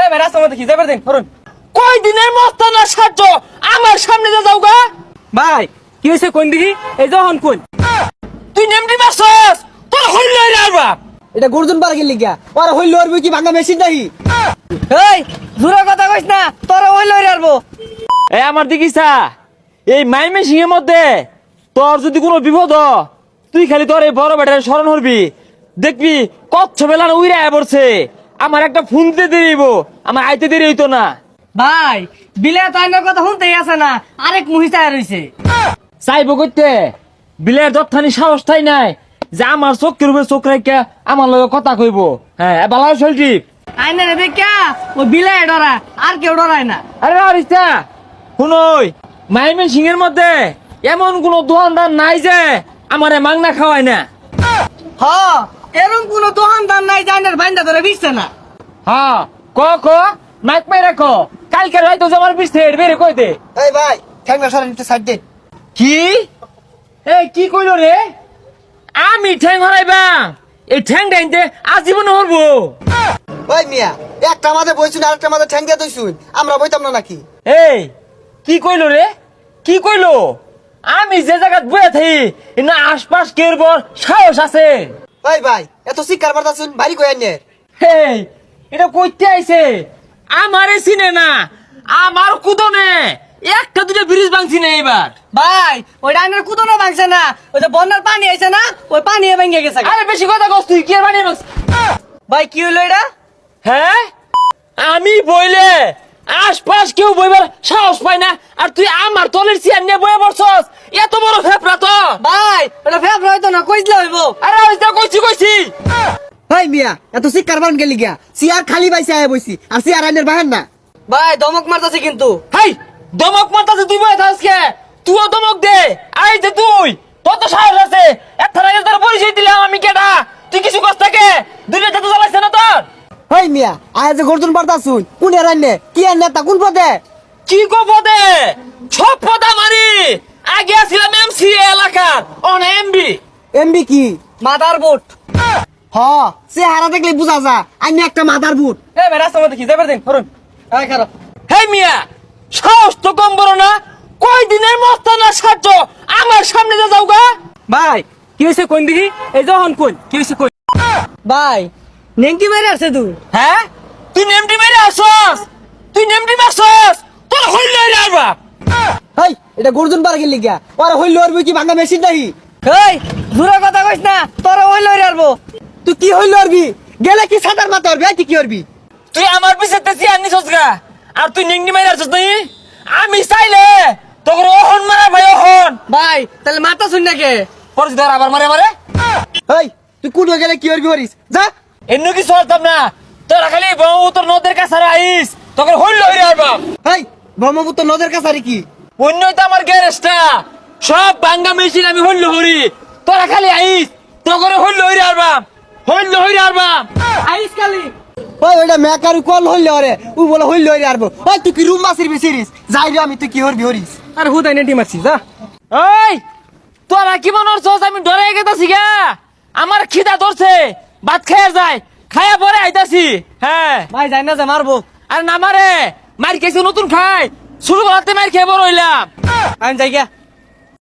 এ ভাই রাস্তা মধ্যে কি? যাবার দিন ধরুন। কয় দিনের মস্তানা সাহায্য? আমার সামনে যে যাও গা। ভাই কি হয়েছে কোন দিকে? এই যখন কোন? তুই নেমটি বাসস তোর হইল আর বাপ। এটা গর্জন পার গেলি গিয়া। ওরা হইল আর কি ভাঙা মেশিন এই জোরে কথা কইস না তোরা ওই লই আরবো এই আমার দেখিসা এই মাই মাইমে সিংহের মধ্যে তোর যদি কোনো বিপদ হ, তুই খালি তোর এই বড় বেটার স্মরণ করবি দেখবি কচ্ছ বেলা উইরা পড়ছে। আমার একটা ফোন দিতে দেরিব আমার আইতে দেরি হইতো না। ভাই বিলে তো আইনের কথা শুনতেই আছে না। আরেক মহিষা রইছে। চাইব করতে বিলের দত্তানি সাহস তাই নাই যে আমার চোখের উপরে চোখ রেখে আমার লগে কথা কইব। হ্যাঁ বালা শৈল্টি আইনের দেখা ও বিলে ডরা আর কেউ ডরায় না। আরে আরিস্তা। শুনই মাইমে সিংহের মধ্যে এমন কোন দোকানদার নাই যে আমারে মাংনা খাওয়ায় না। হ এরকম কোন দোকানদার নাই যে আইনের বাইন্দা ধরে বিছছে না। হ্যাঁ ক ক? মাইক মাই রাখো কালকে যে আমার পিছনে বেরে কই দে? এই ভাই ঠ্যাংনা সরেন একটু সাইড দে কি? এই কি কইলো রে? আমি ঠ্যাং হরাইবা? এই ঠ্যাং ডাইনতে আজীবন হরবো। ওই মিয়া একটা মাঝে বইছুন আর একটা মাঝে ঠ্যাং দিয়ে দইছুন। আমরা বইতাম না নাকি? এই কি কইলো রে? কি কইলো? আমি যে জায়গাত বয়ে থাকি না আশপাশ কেরবর সাহস আছে। ওই ভাই এত শিকার বার্তা শুন বাড়ি কই আনে হেই এটা কইতে আইছে? আমারে চিনে না আমার কুদনে একটা দুটো ব্রিজ ভাঙছি না এবার ভাই ওই আইনের কুদনো ভাঙছে না ওই যে বন্যার পানি আইছে না ওই পানি ভেঙে গেছে আরে বেশি কথা কস তুই কি আর? ভাই কি হইল এটা? হ্যাঁ? আমি বইলে আশপাশ কেউ বইবার সাহস পায় না। আর তুই আমার তলের চেয়ার নিয়ে বয়ে পড়ছস। এত বড় ফেপড়া তো। ভাই ওটা ফেফ হইতো না কইলে হইব। আরে তো কইছি কইছি। ভাই মিয়া এত শিকার বান গেলি গিয়া। সিয়ার খালি বাইসে আয় বইছি আর সিয়ার আইনের বাহান না। ভাই দমক মারতাছে কিন্তু। হাই দমক মারতাছে তুই বয়ে থাকস কে? তুইও দমক দে। আই যে তুই কত সাহস আছে। একটা আগে তোর পরিচয় দিলাম আমি কেডা তুই কিছু কষ্ট থাকে দুইটা তো জ্বালাইছে না তোর ওই মিয়া আয় যে গর্জন বার্তা শুন কোন এর কি আর নেতা? কোন পদে? কি গো পদে? সব পদা মারি আগে আসছিলাম এমসি এলাকা অন এমবি এমবি কি? মাদার বোট হ সে হারা দেখলে বুঝা যা আইনে একটা মাদার বুট এ রাস্তা মধ্যে কি? যাবার দিন ধরুন। খারাপ। হে মিয়া সাহস তো কম বড় না। কয় দিনের মস্তানা সাহায্য আমার সামনে যে যাও গা। ভাই কি হয়েছে কোন দিকে? এই যখন কোন কি হয়েছে কোন? ভাই নেংটি মেরে আসছে তুই হ্যাঁ? তুই নেমটি মেরে আসস। তুই নেমটি মারছস। তোর হইল আর বাপ হাই এটা গর্জন পার গেলি গিয়া ওরা হইল আর কি ভাঙা মেশিন নাহি? এই জোরে কথা কইস না তোরা ওই লই আরবো তুই কি হইল আরবি গেলে কি সাঁতার মাথা আরবি তুই কি আরবি তুই আমার পিছে তেছি আনিছস গা। আর তুই নেংটি মেরে আসছ নাই আমি চাইলে তোর ওহন মারা ভাই ওহন ভাই তাহলে মাথা শুন নাকি পরে ধর আবার মারে মারে। হেই তুই কোন গেলে কি আরবি হরিস যা। এন্ন কি চলতাম না। তোরা খালি ব্রহ্মপুত্র নদের কাছে আইস তোকে হইল আর বাপ হেই ব্রহ্মপুত্র নদের কাছে কি? অন্যই তো আমার গ্যারেজটা। সব বাঙ্গা মেশিন আমি হইল হরি। তোরা খালি আইস তোকে হইল হইরে আরবাম হইল হইরে আরবাম আইস খালি। ওই ওইটা মেকারু কল হইলে ওরে ও বলে হইলে হইরে আরবো ওই তুই কি রুম মাসির বিসিরিস যাই রে আমি তুই কি হরবি হরিস? আর হুদাই নেটি মারছি যা। ওই তোরা কি মনে হচ্ছস আমি ডরে গেতাছি গা? আমার খিদা ধরছে ভাত খাইয়া যায়। খাইয়া পরে আইতাছি। হ্যাঁ। ভাই যাই না যে মারবো। আর না মারে মার খেয়েছে নতুন খাই শুরু করাতে মার খেয়ে বড় হইলাম। আমি যাই গিয়া।